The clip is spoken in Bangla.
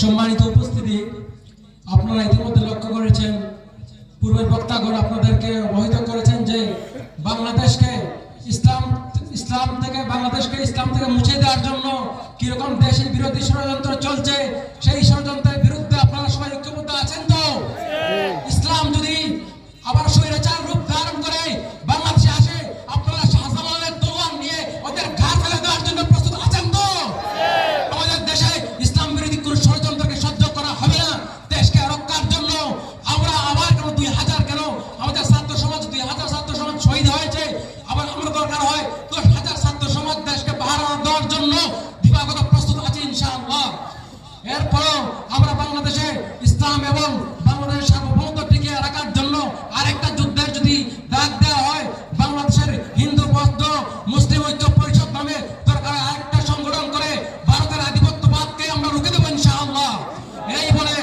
সম্মানিত উপস্থিতি, আপনারা ইতিমধ্যে লক্ষ্য করেছেন, পূর্বের বক্তাগণ আপনাদেরকে অবহিত করেছেন যে বাংলাদেশকে ইসলাম ইসলাম থেকে, বাংলাদেশকে ইসলাম থেকে মুছে দেওয়ার জন্য কীরকম দেশের বিরোধী ষড়যন্ত্র চলছে, সেই ষড়যন্ত্রের বিরুদ্ধে আপনারা সবাই ঐক্যবদ্ধ আছেন তো? ইসলাম যদি আবার এবং বাংলাদেশের সার্বভৌমত্ব টিকে রাখার জন্য আরেকটা যুদ্ধের যদি ডাক দেওয়া হয়, বাংলাদেশের হিন্দু, বৌদ্ধ, মুসলিম ঐক্য পরিষদ নামে সরকার আরেকটা সংগঠন করে ভারতের আধিপত্যবাদকে আমরা রুখে দেবো ইনশাআল্লাহ। এই বলে